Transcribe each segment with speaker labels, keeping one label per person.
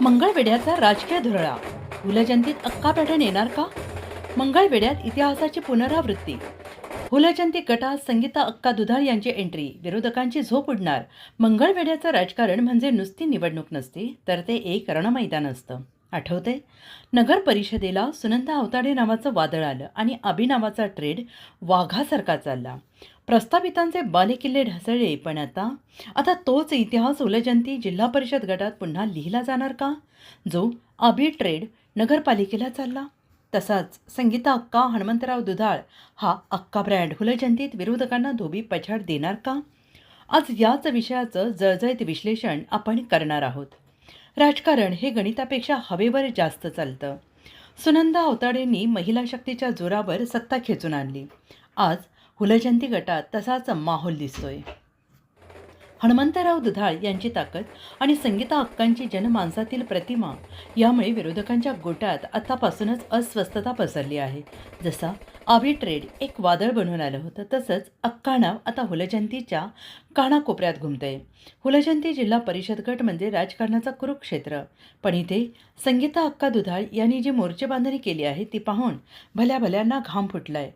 Speaker 1: मंगळवेड्याचा राजकीय धुरळा. हुलजंतीत अक्का पॅटर्न येणार का? मंगळवेड्यात इतिहासाची पुनरावृत्ती. हुलजंती गटात संगीता अक्का दुधाळ यांची एंट्री विरोधकांची झोप उडणार. मंगळवेड्याचं राजकारण म्हणजे नुसती निवडणूक नसती तर ते एक रणमैदान असतं. आठवते नगर परिषदेला सुनंदा अवताडे नावाचं वादळ आलं आणि अभि नावाचा ट्रेड वाघासारखा चालला. प्रस्थापितांचे बालेकिल्ले ढासळले पण आता आता तोच इतिहास उलजंती जिल्हा परिषद गटात पुन्हा लिहिला जाणार का? जो अभि ट्रेड नगरपालिकेला चालला. तसाच संगीता अक्का हनुमंतराव दुधाळ हा अक्का ब्रँड हुलजंतीत विरोधकांना धोबी पछाड देणार का? आज याच विषयाचं जळजळीत विश्लेषण आपण करणार आहोत. राजकारण हे गणितापेक्षा हवेवर जास्त चालतं. सुनंदा अवताडेंनी महिला शक्तीच्या जोरावर सत्ता खेचून आणली. आज हुलजंती गटात तसाच माहोल दिसतोय. हनुमंतराव दुधाळ यांची ताकद आणि संगीता हक्कांची जनमानसातील प्रतिमा यामुळे विरोधकांच्या गोटात आतापासूनच अस्वस्थता पसरली आहे. जसा आबी ट्रेड एक वादळ बनून आलं होतं तसंच अक्का नाव आता हुलजंतीच्या कानाकोपऱ्यात घुमतंय. हुलजंती जिल्हा परिषद गट म्हणजे राजकारणाचा कुरुक्षेत्र. पण इथे संगीता अक्का दुधाळ यांनी जी मोर्चेबांधणी केली आहे ती पाहून भल्या भल्यांना घाम फुटलाय.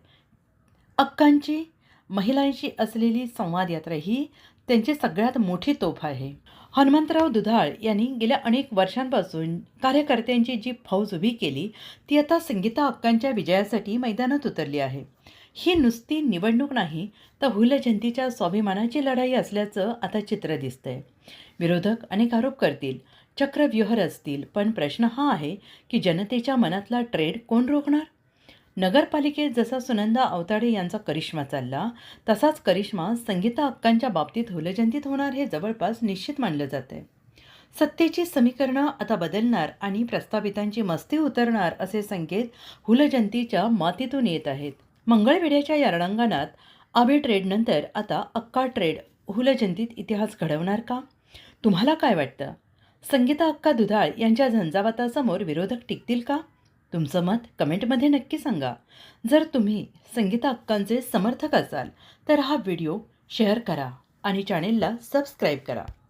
Speaker 1: अक्कांची महिलांशी असलेली संवाद यात्रा ही त्यांची सगळ्यात मोठी तोफ आहे. हनुमंतराव दुधाळ यांनी गेल्या अनेक वर्षांपासून कार्यकर्त्यांची जी फौज उभी केली ती आता संगीता हक्कांच्या विजयासाठी मैदानात उतरली आहे. ही नुसती निवडणूक नाही तर हुलजंतीच्या स्वाभिमानाची लढाई असल्याचं आता चित्र दिसतंय. विरोधक अनेक आरोप करतील चक्रव्यूह रचतील पण प्रश्न हा आहे की जनतेच्या मनातला ट्रेड कोण रोखणार? नगरपालिकेत जसा सुनंदा अवताडे यांचा करिश्मा चालला तसाच करिश्मा संगीता हक्कांच्या बाबतीत हुलजंतीत होणार हे जवळपास निश्चित मानलं जाते सत्तेची समीकरणं आता बदलणार आणि प्रस्थापितांची मस्ती उतरणार असे संकेत हुलजंतीच्या मातीतून येत आहेत. मंगळवेड्याच्या या रणांगणात आबे ट्रेडनंतर आता अक्का ट्रेड हुलजंतीत इतिहास घडवणार का? तुम्हाला काय वाटतं? संगीता अक्का दुधाळ यांच्या झंझावातासमोर विरोधक टिकतील का? तुमचं मत कमेंटमध्ये नक्की सांगा. जर तुम्ही संगीता अक्कांचे समर्थक असाल तर हा व्हिडिओ शेअर करा आणि चॅनेलला सबस्क्राईब करा.